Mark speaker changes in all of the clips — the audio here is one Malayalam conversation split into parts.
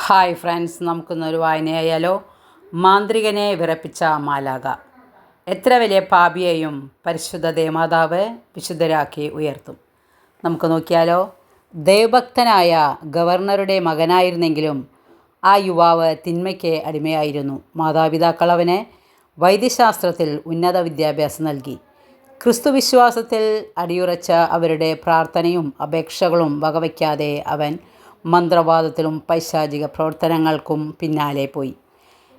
Speaker 1: ഹായ് ഫ്രണ്ട്സ് നമുക്കിന്നൊരു വായനയായാലോ? മാന്ത്രികനെ വിറപ്പിച്ച മാലാക എത്ര വലിയ പാപിയെയും പരിശുദ്ധ ദേവമാതാവ് വിശുദ്ധരാക്കി ഉയർത്തും. നമുക്ക് നോക്കിയാലോ ദൈവഭക്തനായ ഗവർണറുടെ മകനായിരുന്നെങ്കിലും ആ യുവാവ് തിന്മയ്ക്ക് അടിമയായിരുന്നു. മാതാപിതാക്കൾ അവന് വൈദ്യശാസ്ത്രത്തിൽ ഉന്നത വിദ്യാഭ്യാസം നൽകി. ക്രിസ്തുവിശ്വാസത്തിൽ അടിയുറച്ച അവരുടെ പ്രാർത്ഥനയും അപേക്ഷകളും വകവയ്ക്കാതെ അവൻ മന്ത്രവാദത്തിലും പൈശാചിക പ്രവർത്തനങ്ങൾക്കും പിന്നാലെ പോയി.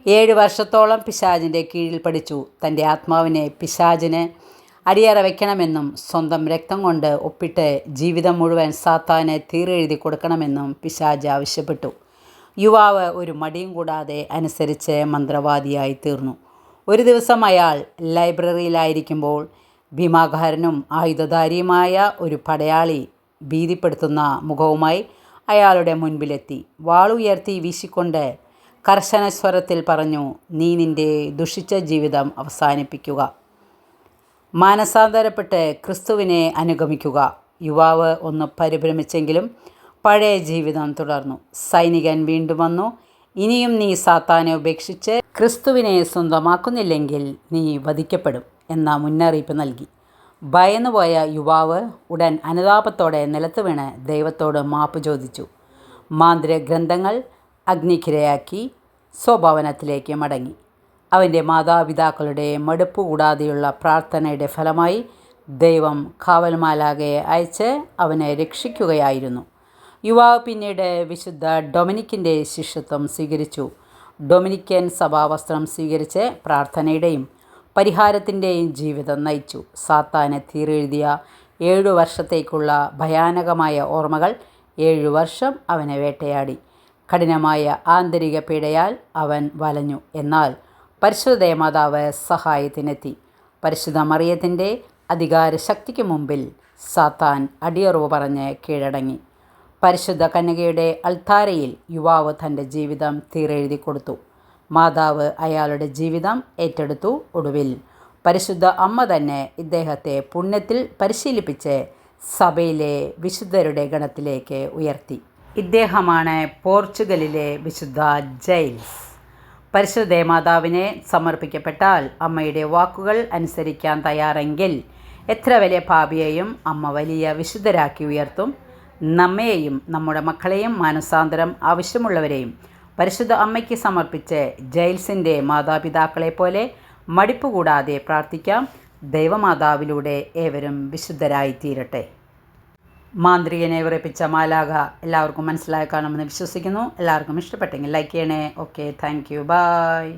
Speaker 1: ഏഴ് വർഷത്തോളം പിശാചിന്റെ കീഴിൽ പഠിച്ചു. തന്റെ ആത്മാവിനെ പിശാചിന് അടിയറ വയ്ക്കണമെന്നും സ്വന്തം രക്തം കൊണ്ട് ഒപ്പിട്ട് ജീവിതം മുഴുവൻ സാത്താനെ തീരെഴുതി കൊടുക്കണമെന്നും പിശാജ് ആവശ്യപ്പെട്ടു. യുവാവ് ഒരു മടിയും കൂടാതെ അനുസരിച്ച് മന്ത്രവാദിയായി തീർന്നു. ഒരു ദിവസം അയാൾ ലൈബ്രറിയിലായിരിക്കുമ്പോൾ ഭീമാകാരനും ആയുധധാരിയുമായ ഒരു പടയാളി ഭീതിപ്പെടുത്തുന്ന മുഖവുമായി അയാളുടെ മുൻപിലെത്തി. വാളുയർത്തി വീശിക്കൊണ്ട് കർശന സ്വരത്തിൽ പറഞ്ഞു നീ നിന്റെ ദുഷിച്ച ജീവിതം അവസാനിപ്പിക്കുക. മാനസാന്തരപ്പെട്ട് ക്രിസ്തുവിനെ അനുഗമിക്കുക. യുവാവ് ഒന്ന് പരിഭ്രമിച്ചെങ്കിലും പഴയ ജീവിതം തുടർന്നു. സൈനികൻ വീണ്ടും വന്നു. ഇനിയും നീ സാത്താനെ ഉപേക്ഷിച്ച് ക്രിസ്തുവിനെ സ്വന്തമാക്കുന്നില്ലെങ്കിൽ നീ വധിക്കപ്പെടും എന്ന മുന്നറിയിപ്പ് നൽകി. ഭയന്നുപോയ യുവാവ് ഉടൻ അനുതാപത്തോടെ നിലത്ത് വീണ് ദൈവത്തോട് മാപ്പ് ചോദിച്ചു. മാന്ത്രിക ഗ്രന്ഥങ്ങൾ അഗ്നിക്കിരയാക്കി സ്വഭവനത്തിലേക്ക് മടങ്ങി. അവന്റെ മാതാപിതാക്കളുടെ മടുപ്പ് കൂടാതെയുള്ള പ്രാർത്ഥനയുടെ ഫലമായി ദൈവം കാവൽമാലാകെ അയച്ച് അവനെ രക്ഷിക്കുകയായിരുന്നു. യുവാവ് പിന്നീട് വിശുദ്ധ ഡൊമിനിക്കിന്റെ ശിഷ്യത്വം സ്വീകരിച്ചു. ഡൊമിനിക്കൻ സഭാവസ്ത്രം സ്വീകരിച്ച് പ്രാർത്ഥനയുടെയും പരിഹാരത്തിന്റെയും ജീവിതം നയിച്ചു. സാത്താനെ തീരെഴുതിയ ഏഴു വർഷത്തേക്കുള്ള ഭയാനകമായ ഓർമ്മകൾ ഏഴു വർഷം അവനെ വേട്ടയാടി. കഠിനമായ ആന്തരിക പീഡയാൽ അവൻ വലഞ്ഞു. എന്നാൽ പരിശുദ്ധ മാതാവ് സഹായത്തിനെത്തി. പരിശുദ്ധ മറിയത്തിന്റെ അധികാര ശക്തിക്ക് മുമ്പിൽ സാത്താൻ അടിയറവ് പറഞ്ഞ് കീഴടങ്ങി. പരിശുദ്ധ കന്യകയുടെ അൾത്താരയിൽ യുവാവ് തന്റെ ജീവിതം തീരെഴുതി കൊടുത്തു മാതാവ് അയാളുടെ ജീവിതം ഏറ്റെടുത്തു ഒടുവിൽ. പരിശുദ്ധ അമ്മ തന്നെ ഇദ്ദേഹത്തെ പുണ്യത്തിൽ പരിശീലിപ്പിച്ച് സഭയിലെ വിശുദ്ധരുടെ ഗണത്തിലേക്ക് ഉയർത്തി. ഇദ്ദേഹമാണ് പോർച്ചുഗലിലെ വിശുദ്ധ ജെയിൽസ് പരിശുദ്ധ മാതാവിനെ സമർപ്പിക്കപ്പെട്ടാൽ അമ്മയുടെ വാക്കുകൾ അനുസരിക്കാൻ തയ്യാറെങ്കിൽ എത്ര വലിയ പാപിയെയും അമ്മ വലിയ വിശുദ്ധരാക്കി ഉയർത്തും. നമ്മയെയും നമ്മുടെ മക്കളെയും മാനസാന്തരം ആവശ്യമുള്ളവരെയും പരിശുദ്ധ അമ്മയ്ക്ക് സമർപ്പിച്ച് ജയിൽസിന്റെ മാതാപിതാക്കളെ പോലെ മടിപ്പ് കൂടാതെ പ്രാർത്ഥിക്കാം. ദൈവമാതാവിലൂടെ ഏവരും വിശുദ്ധരായി തീരട്ടെ മാന്ത്രികനെ വിറപ്പിച്ച മാലാക എല്ലാവർക്കും മനസ്സിലായി കാണുമെന്ന് വിശ്വസിക്കുന്നു. എല്ലാവർക്കും ഇഷ്ടപ്പെട്ടെങ്കിൽ ലൈക്ക് ചെയ്യണേ. Okay thank you. ബായ്